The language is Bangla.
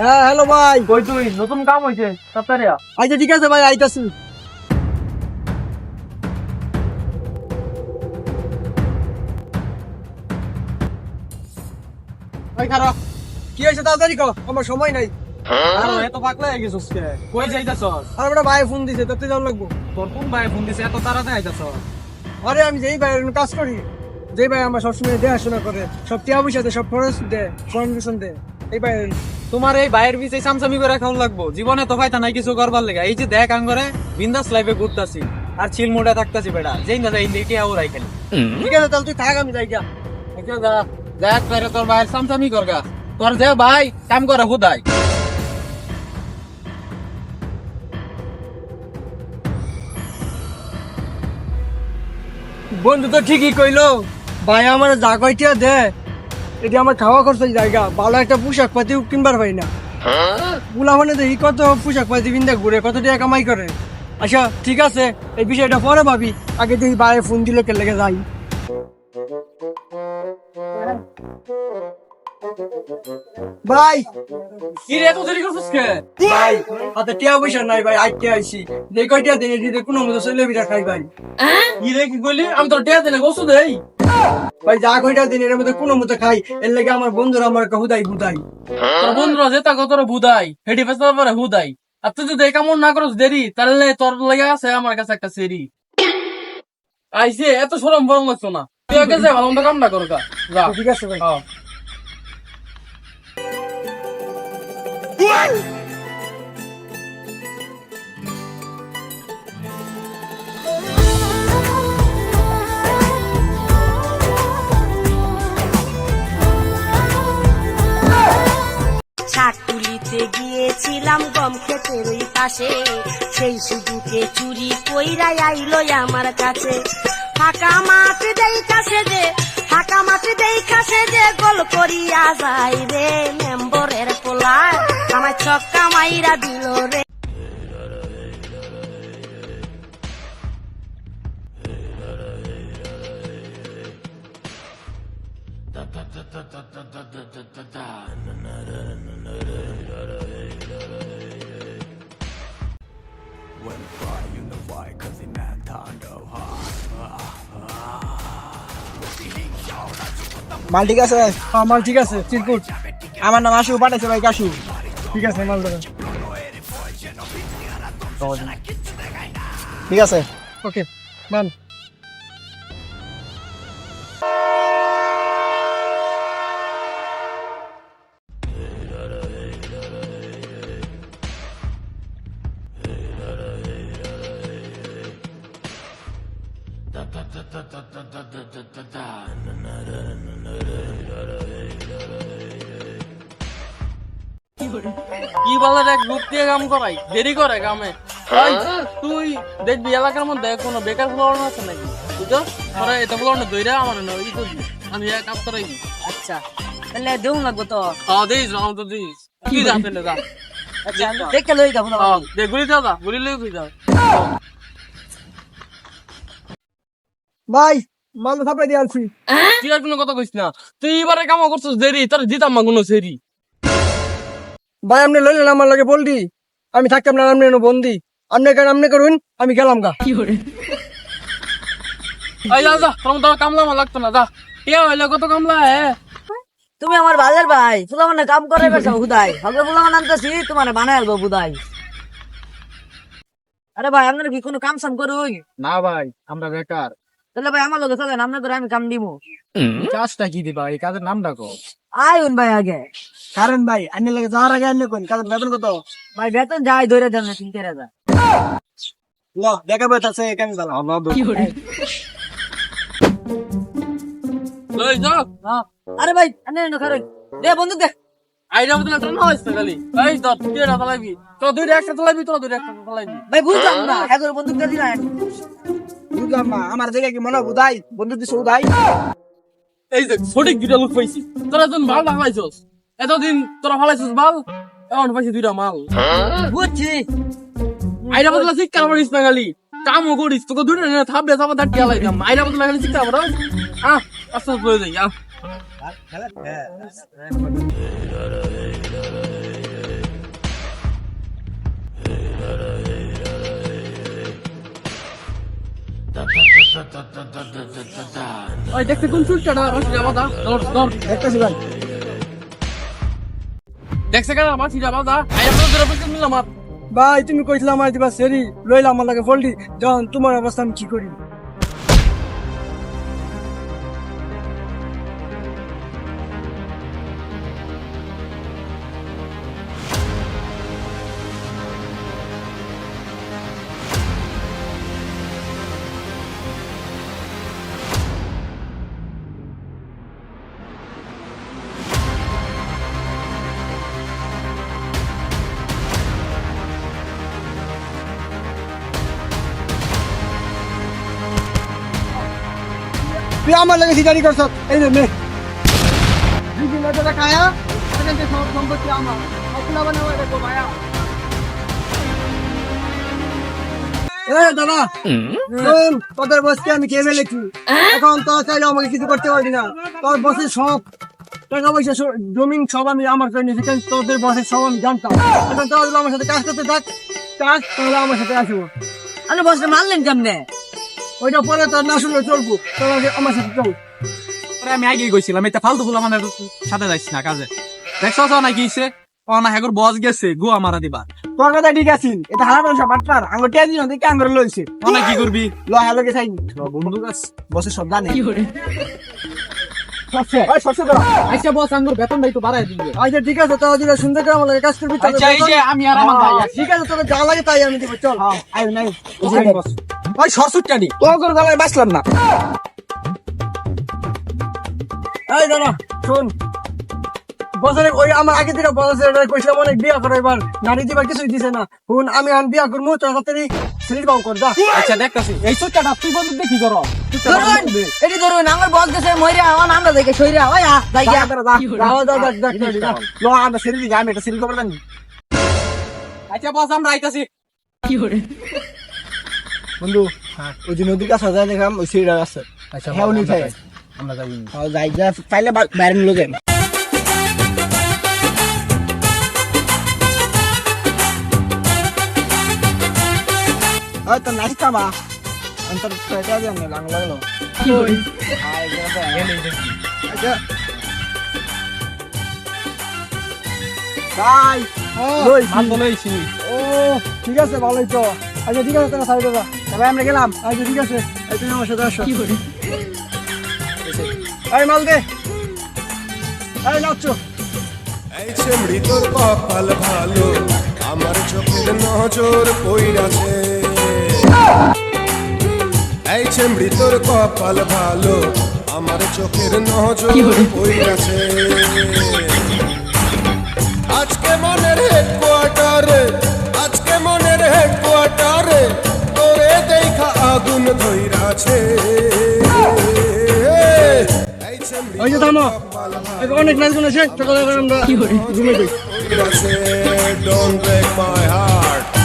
হ্যাঁ হ্যালো ভাই। কই তুই? নতুন কাম হইছে তাড়াতাড়ি। আচ্ছা ঠিক আছে ভাই আইতাছি। ভাই খারাপ। কি হয়েছে তাড়াতাড়ি কো আমার সময় নাই। আর এত পাগলা হয়ে গেছিস কে? কই যাইতাছস? আর একটা ভাই ফোন দিছে তোতে যাওয়া লাগবো। তোর কোন ভাই ফোন দিছে? এত তাড়াতাড়ি আইতাছস। আরে আমি যেই ভাই কাজ করি যেই ভাই আমার সবসময় দেখাশোনা করে সব টিয়া পয়সা দেয় সব খরচ দেয় কন্ডিশন দেয় এই ভাই তোমার এই ভাইয়ের বিচে সামসামি করে খাওয়া লাগবো। জীবনে তো ফাইতা নাই কিছু করবার লেগে। এই যে দেখ আঙ্গরে বিন্দাস লাইফে ঘুরতাছি। আর চিল মোড়ে থাকতাছি বেটা। যেই না যাই দেখি আও রাই খালি ঠিক আছে তাহলে তুই থাক আমি যাই গা যা দেখ তোর ভাইয়ের সামসামি করগা। যে ভাই, কাম করে হুদাই বন্ধু তো ঠিকই কইলো, ভাই আমার যা কয়টিয়া দে, এটি আমার খাওয়া খরচের জায়গা, ভালো একটা পোশাক পাতি কিনবার পাই না। বুলা মানে দেখি কত পোশাক পাতি কিনতে ঘুরে কত টাকা কামাই করে। আচ্ছা ঠিক আছে, এই বিষয়টা পরে ভাবি, আগে দেখি বাইরে ফোন দিল কে লেগে যাই ভাই! কি রে এত দেরি করছিস কে? ভাই! হাতে টিয়া পয়সা নাই ভাই আইতে আইছি। যে কয়টা দিয়ে দিতে কোনো মতো চলে বিটা খাই ভাই। কি রে কি কইলি? আমি তোর টিয়া দিলে গোসু দেই। ভাই যা কয়টা দিন এর মধ্যে কোনো মতো খাই। এর লেগে আমার বন্ধুরা আমার হুদাই হুদাই তোর বন্ধুরা যেটা কত বুদাই হেডি ফেসার পরে হুদাই। আর তুই যদি কেমন না করস দেরি তাহলে তোর লেগে আছে আমার কাছে একটা সেরি আইসে এত সরম বরং লাগছো না। তুই আগে যা ভালো মন্দ কামটা কর যা। ঠিক আছে ভাই। হ্যাঁ। গিয়েছিলাম গম ক্ষেতের ওই পাশে। সেই সুযোগে চুরি কইরা আইলো আমার কাছে। ফাঁকা মাঠ দেই কাছে যে ফাঁকা মাঠ দেই কাছে যে গোল করিয়া যাই রে মেম্বরের পোলা আমার ছক্কা মাইরা দিল রে। মাল ঠিক আছে? হ্যাঁ মাল ঠিক আছে চিরকুট। আমার নাম আশু পাঠাইছে ভাই কাশু। ঠিক আছে মাল দেবেন ঠিক আছে ওকে কি বলে দেখ গ্রুপ দিয়ে কাম করাই। দেরি করে কামে। তুই দেখবি এলাকার মধ্যে কোনো বেকার ফ্লোর আছে নাকি? বুঝছ? পরে এটা ফ্লোর না দইরা আমার না ই করবি। আমি এক কাজ করাই আচ্ছা। তাহলে দেউ লাগবো তো? হ্যাঁ দিস তো দিস। কি জানতে না আচ্ছা দেখে লই যাব হ্যাঁ দে গুলি দাও গুলি লই কই যাও ভাই মাল থাপড়াই দিয়ে আনছি। তুই আর কোনো কথা কইস না। তুই এবারে কাম করছিস দেরি। তোর দিতাম মা কোনো সেরি। ভাই আপনি লইলেন আমার লাগে বলদি আমি থাকতাম না আপনি বন্দি। আপনি কেন আপনি করুন আমি গেলাম গা। এই যা যা তোর তো কামলা মা লাগতো না যা। কে হইলে কত কামলা হে তুমি আমার বাজার ভাই ফুলা মানে কাম করে বেছো হুদাই। হবে ফুলা মানে আনতেছি তোমার বানাই আলবো বুদাই আরে ভাই আপনার কি কোনো কাম সাম করুন? না ভাই আমরা বেকার। তাহলে ভাই আমার লোক চলেন আপনার করে আমি কাম দিব কাজটা কি দিবা? এই কাজের নাম ডাকো আইন ভাই আগে। কারণ ভাই আনি লাগে যাওয়ার আগে আনি কোন কারণ বেতন কত? ভাই বেতন যাই ধরে দেন তিন চার হাজার। ল দেখা বেত আছে কেন গেলাম লই যা। হ্যাঁ। আরে ভাই আনে না খারে। দে বন্ধু দে। আইডিয়া মতো একটা না হইছে খালি। এই তোর তুই এটা চালাবি তোর দুইটা একটা চালাবি তোর দুইটা একটা চালাবি ভাই বুঝলাম না। একবার বন্দুক দিয়ে বুঝলাম না আমার জায়গায় কি মনে বুধাই বন্ধু দিছে উদাই এই যে সঠিক দুইটা লোক পাইছি তোরা তুমি ভালো ফালাইছস এতদিন তোরা ফালাইছস ভালো এখন পাইছি দুইটা মাল বুঝছি আইরা বদলা শিক্ষা করিস না খালি কামও করিস তোকে দুটো না থাপবে থাপা দাঁড় গেলাই দাম আইরা বদলা খালি শিক্ষা করা আহ আস্তে আস্তে বলে যাই আহ ওই দেখতে কোন চুলটা রসি যাবা দা। ধর ধর। দেখতেছি ভাই। দেখছে কেন মাছি যাবা দা? আই আপনার ধরে পেছন নিলাম ভাই তুমি কইছিলাম আমার দিবা সেরি লইলাম আমার লাগে ফলটি যখন তোমার অবস্থা আমি কি করি? তুই আমার লাগে সিটারি করছ? এই নে দুদিন টাকা খায়া সেখান থেকে সব সম্পত্তি আমার। আপনা বানাও এটা তো ভাইয়া এ দাদা। শোন, তোদের বসকে আমি কে ফেলেছি। এখন তো চাইলে আমাকে কিছু করতে পারবি না। তোর বসের সব টাকা পয়সা সব- জমিন সব আমি আমার করে নিয়েছি কারণ তোদের বসের সব আমি জানতাম। এখন তোরা যদি আমার সাথে কাজ করতে থাক কাজ তাহলে আমার সাথে আসব। আপনি বসে মারলেন কেমনে? ওইটা পরে তোর না শুনলে চলবো। তোরা আমার সাথে চল। পরে আমি আগে গেছিলাম এটা ফালতু ফুলা মানে সাথে যাইছি না কাজে। দেখছ তো না গিয়েছে ও না হেগর বস গেছে গোয়া মারা দিবা। তোর কথা ঠিক আছে এটা হারা মানুষ বাটপার আঙ্গুর টিয়া দিন দেখে আঙ্গুর লইছে। অনেক কি করবি? ল হ্যালো কে চাই বন্ধু গাছ বসে সব জানে। আচ্ছা আচ্ছা সুন্দর করে আমার আচ্ছা এই যে আমি আর আমার ঠিক আছে তোরা যা লাগে তাই আমি দিব চল। আই নাই ওই সরসুটটানি তোর গলায় বাঁচলাম না। এই দাদা শোন। বছরে ওই আমার আগে থেকে বছর কইছিলাম অনেক বিয়া করে এবার। নারী দিবার কিছুই দিছে না। শুন আমি আন বিয়া করব তোর তাড়াতাড়ি সিলিট বাউ কর যা। আচ্ছা দেখতাছি। এই সুটটা তুই বন্ধু দেখি করো। এটি ধরুন আমার বস গেছে মইরা আমার আমরা দেখে সইরা ওই আ যাই গিয়া। আচ্ছা বস আমরা আইতাছি। বন্ধু ওই যে নদীর কাছে যায় দেখলাম ওই সিঁড়িটা আছে। আচ্ছা হ্যাঁ উনি আমরা যাই যাই যা পাইলে বাইরে নিলো যাই। ওই তো নাচতা বা। অন্তর পেটা দিয়ে আমি লাং লাগল আচ্ছা বাই ওই মাল বলেছি ও ঠিক আছে ভালোই তো। আচ্ছা ঠিক আছে তোরা সাইডে যা তবে আমরা গেলাম। আচ্ছা ঠিক আছে। তুমি আমার সাথে আসো। এই মাল দে এই নাচো এই চেমড়ি তোর কপাল ভালো আমার চোখের নজর পইরাছে। এই চেমড়ি তোর কপাল ভালো আমার চোখের নজর পইরাছে। আজকে মনের হেডকোয়ার্টারে আগুন ধৈরাছে। ওই যে থামো। অনেক নাচ শেষ তো কথা আমরা যাই। Don't break my heart.